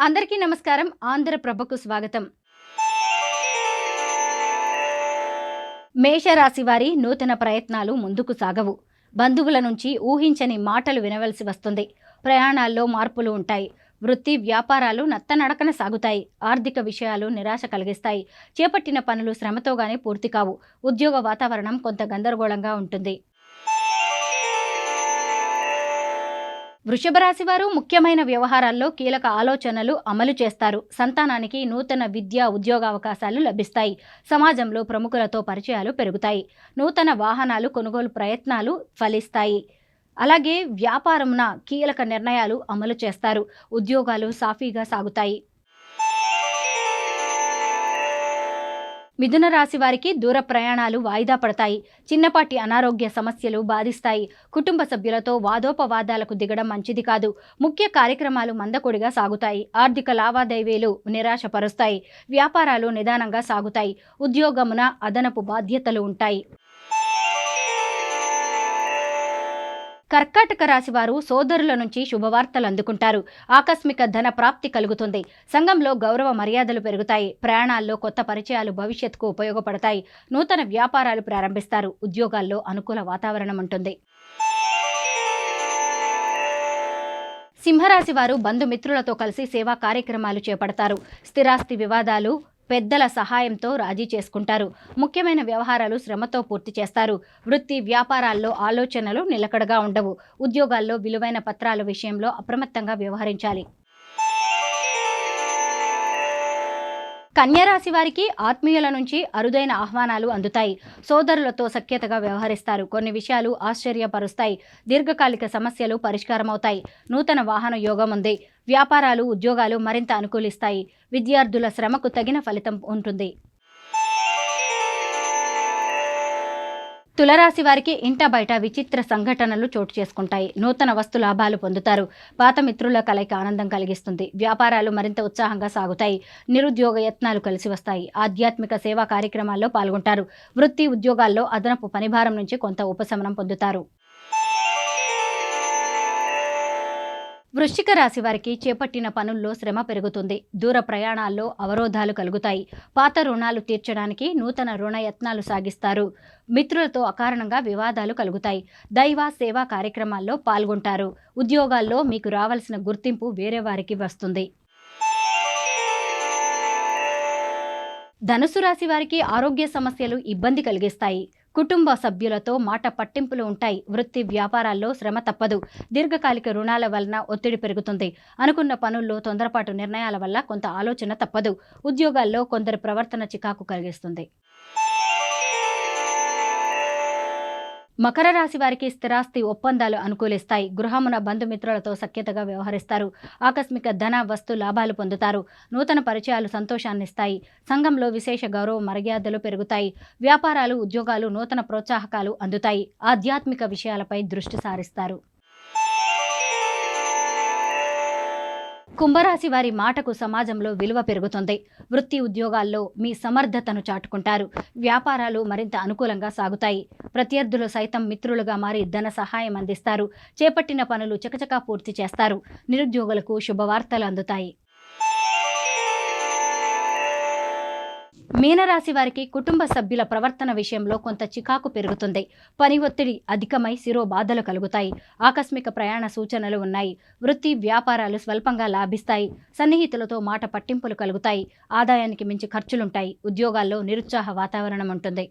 అందరికీ నమస్కారం. ఆంధ్రప్రభకు స్వాగతం. మేషరాశి వారి నూతన ప్రయత్నాలు ముందుకు సాగవు. బంధువుల నుంచి ఊహించని మాటలు వినవలసి వస్తుంది. ప్రయాణాల్లో మార్పులు ఉంటాయి. వృత్తి వ్యాపారాలు నత్తనడకన సాగుతాయి. ఆర్థిక విషయాలు నిరాశ కలిగిస్తాయి. చేపట్టిన పనులు శ్రమతోగానే పూర్తి కావు. ఉద్యోగ వాతావరణం కొంత గందరగోళంగా ఉంటుంది. వృషభ రాశి వారు ముఖ్యమైన వ్యవహారాల్లో కీలక ఆలోచనలు అమలు చేస్తారు. సంతానానికి నూతన విద్యా ఉద్యోగ అవకాశాలు లభిస్తాయి. సమాజంలో ప్రముఖులతో పరిచయాలు పెరుగుతాయి. నూతన వాహనాలు కొనుగోలు ప్రయత్నాలు ఫలిస్తాయి. అలాగే వ్యాపారమున కీలక నిర్ణయాలు అమలు చేస్తారు. ఉద్యోగాలు సాఫీగా సాగుతాయి. మిథున రాశి వారికి దూర ప్రయాణాలు వాయిదా పడతాయి. చిన్నపాటి అనారోగ్య సమస్యలు బాధిస్తాయి. కుటుంబ సభ్యులతో వాదోపవాదాలకు దిగడం మంచిది కాదు. ముఖ్య కార్యక్రమాలు మందకొడిగా సాగుతాయి. ఆర్థిక లావాదేవీలు నిరాశపరుస్తాయి. వ్యాపారాలు నిదానంగా సాగుతాయి. ఉద్యోగమున అదనపు బాధ్యతలు ఉంటాయి. కర్కాటక రాశి వారు సోదరుల నుంచి శుభవార్తలు అందుకుంటారు. ఆకస్మిక ధన ప్రాప్తి కలుగుతుంది. సంఘంలో గౌరవ మర్యాదలు పెరుగుతాయి. ప్రయాణాల్లో కొత్త పరిచయాలు భవిష్యత్తుకు ఉపయోగపడతాయి. నూతన వ్యాపారాలు ప్రారంభిస్తారు. ఉద్యోగాల్లో అనుకూల వాతావరణం ఉంటుంది. సింహరాశి వారు బంధుమిత్రులతో కలిసి సేవా కార్యక్రమాలు చేపడతారు. స్థిరాస్తి వివాదాలు పెద్దల సహాయంతో రాజీ చేసుకుంటారు. ముఖ్యమైన వ్యవహారాలు శ్రమతో పూర్తి చేస్తారు. వృత్తి వ్యాపారాల్లో ఆలోచనలు నిలకడగా ఉండవు. ఉద్యోగాల్లో విలువైన పత్రాల విషయంలో అప్రమత్తంగా వ్యవహరించాలి. కన్యరాశి వారికి ఆత్మీయుల నుంచి అరుదైన ఆహ్వానాలు అందుతాయి. సోదరులతో సఖ్యతగా వ్యవహరిస్తారు. కొన్ని విషయాలు ఆశ్చర్యపరుస్తాయి. దీర్ఘకాలిక సమస్యలు పరిష్కారమవుతాయి. నూతన వాహన యోగం ఉంది. వ్యాపారాలు ఉద్యోగాలు మరింత అనుకూలిస్తాయి. విద్యార్థుల శ్రమకు తగిన ఫలితం ఉంటుంది. తులరాశి వారికి ఇంట బయట విచిత్ర సంఘటనలు చోటు చేసుకుంటాయి. నూతన వస్తు లాభాలు పొందుతారు. పాత మిత్రుల కలయిక ఆనందం కలిగిస్తుంది. వ్యాపారాలు మరింత ఉత్సాహంగా సాగుతాయి. నిరుద్యోగ యత్నాలు కలిసి వస్తాయి. ఆధ్యాత్మిక సేవా కార్యక్రమాల్లో పాల్గొంటారు. వృత్తి ఉద్యోగాల్లో అదనపు పనిభారం నుంచి కొంత ఉపశమనం పొందుతారు. వృశ్చిక రాశి వారికి చేపట్టిన పనుల్లో శ్రమ పెరుగుతుంది. దూర ప్రయాణాల్లో అవరోధాలు కలుగుతాయి. పాత రుణాలు తీర్చడానికి నూతన రుణ యత్నాలు సాగిస్తారు. మిత్రులతో అకారణంగా వివాదాలు కలుగుతాయి. దైవ సేవా కార్యక్రమాల్లో పాల్గొంటారు. ఉద్యోగాల్లో మీకు రావాల్సిన గుర్తింపు వేరే వారికి వస్తుంది. ధనుసు రాశి వారికి ఆరోగ్య సమస్యలు ఇబ్బంది కలిగిస్తాయి. కుటుంబ సభ్యులతో మాట పట్టింపులు ఉంటాయి. వృత్తి వ్యాపారాల్లో శ్రమ తప్పదు. దీర్ఘకాలిక రుణాల వలన ఒత్తిడి పెరుగుతుంది. అనుకున్న పనుల్లో తొందరపాటు నిర్ణయాల వల్ల కొంత ఆలోచన తప్పదు. ఉద్యోగాల్లో కొందరు ప్రవర్తన చికాకు కలిగిస్తుంది. మకర రాశి వారికి స్థిరాస్తి ఒప్పందాలు అనుకూలిస్తాయి. గృహమున బంధుమిత్రులతో సఖ్యతగా వ్యవహరిస్తారు. ఆకస్మిక ధన వస్తు లాభాలు పొందుతారు. నూతన పరిచయాలు సంతోషాన్నిస్తాయి. సంఘంలో విశేష గౌరవ మర్యాదలు పెరుగుతాయి. వ్యాపారాలు ఉద్యోగాలు నూతన ప్రోత్సాహకాలు అందుతాయి. ఆధ్యాత్మిక విషయాలపై దృష్టి సారిస్తారు. కుంభరాశి వారి మాటకు సమాజంలో విలువ పెరుగుతుంది. వృత్తి ఉద్యోగాల్లో మీ సమర్థతను చాటుకుంటారు. వ్యాపారాలు మరింత అనుకూలంగా సాగుతాయి. ప్రత్యర్థులు సైతం మిత్రులుగా మారి ధన సహాయం అందిస్తారు. చేపట్టిన పనులు చకచకా పూర్తి చేస్తారు. నిరుద్యోగులకు శుభవార్తలు అందుతాయి. మీనరాశి వారికి కుటుంబ సభ్యుల ప్రవర్తన విషయంలో కొంత చికాకు పెరుగుతుంది. పని ఒత్తిడి అధికమై శిరో బాధలు కలుగుతాయి. ఆకస్మిక ప్రయాణ సూచనలు ఉన్నాయి. వృత్తి వ్యాపారాలు స్వల్పంగా లాభిస్తాయి. సన్నిహితులతో మాట పట్టింపులు కలుగుతాయి. ఆదాయానికి మించి ఖర్చులుంటాయి. ఉద్యోగాల్లో నిరుత్సాహ వాతావరణం ఉంటుంది.